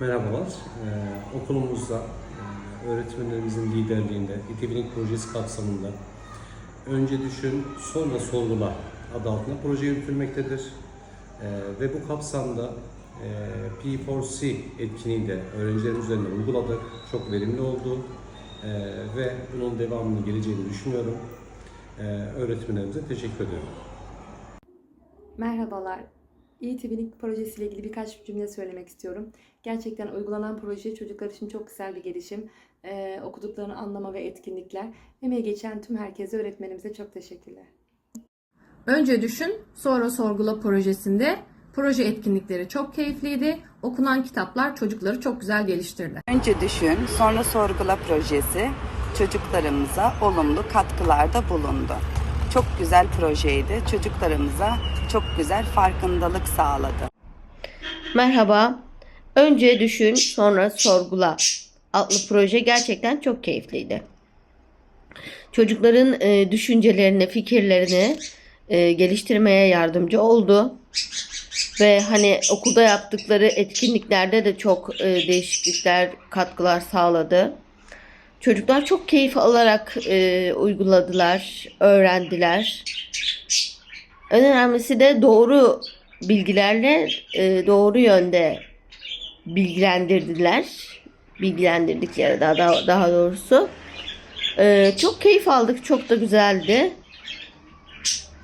Merhabalar. Ee, okulumuzda e, öğretmenlerimizin liderliğinde İTİBİNİK projesi kapsamında Önce Düşün, Sonra Sorgula adı altında proje yürütülmektedir. Ee, ve bu kapsamda e, P4C etkinliği de öğrencilerin üzerinde uyguladık. Çok verimli oldu. Ee, ve bunun devamını geleceğini düşünüyorum. Ee, öğretmenlerimize teşekkür ediyorum. Merhabalar. İyi projesiyle ilgili birkaç cümle söylemek istiyorum. Gerçekten uygulanan proje çocuklar için çok güzel bir gelişim. Ee, okuduklarını anlama ve etkinlikler. Emeği geçen tüm herkese, öğretmenimize çok teşekkürler. Önce düşün, sonra sorgula projesinde proje etkinlikleri çok keyifliydi. Okunan kitaplar çocukları çok güzel geliştirdi. Önce düşün, sonra sorgula projesi çocuklarımıza olumlu katkılarda bulundu. Çok güzel projeydi. Çocuklarımıza çok güzel farkındalık sağladı. Merhaba. Önce düşün, sonra sorgula. Adlı proje gerçekten çok keyifliydi. Çocukların e, düşüncelerini, fikirlerini e, geliştirmeye yardımcı oldu. Ve hani okulda yaptıkları etkinliklerde de çok e, değişiklikler, katkılar sağladı. Çocuklar çok keyif alarak e, uyguladılar, öğrendiler. En önemlisi de doğru bilgilerle e, doğru yönde bilgilendirdiler. Bilgilendirdikleri daha, daha, daha doğrusu. E, çok keyif aldık. Çok da güzeldi.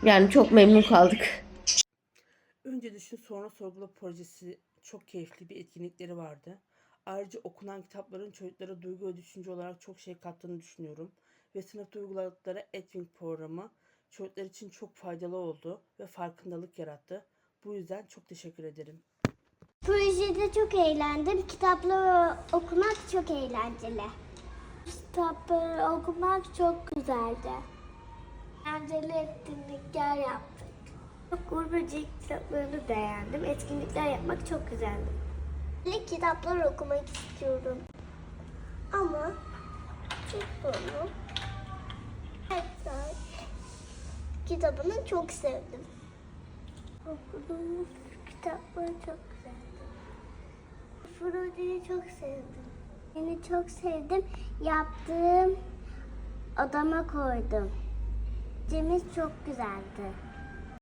Yani çok memnun kaldık. Önce düşün sonra sorgula projesi çok keyifli bir etkinlikleri vardı. Ayrıca okunan kitapların çocuklara duygu ve düşünce olarak çok şey kattığını düşünüyorum. Ve sınıfta uyguladıkları Edwin programı çocuklar için çok faydalı oldu ve farkındalık yarattı. Bu yüzden çok teşekkür ederim. Projede çok eğlendim. Kitapları okumak çok eğlenceli. Kitapları okumak çok güzeldi. Eğlenceli etkinlikler yaptık. Böcek kitaplarını beğendim. Etkinlikler yapmak çok güzeldi. İlk kitaplar okumak istiyorum. Ama çok zor. Hatta kitabını çok sevdim. Okuduğumuz kitapları çok güzeldi. Frodo'yu çok sevdim. Beni çok sevdim. Yaptığım odama koydum. Cemiz çok güzeldi.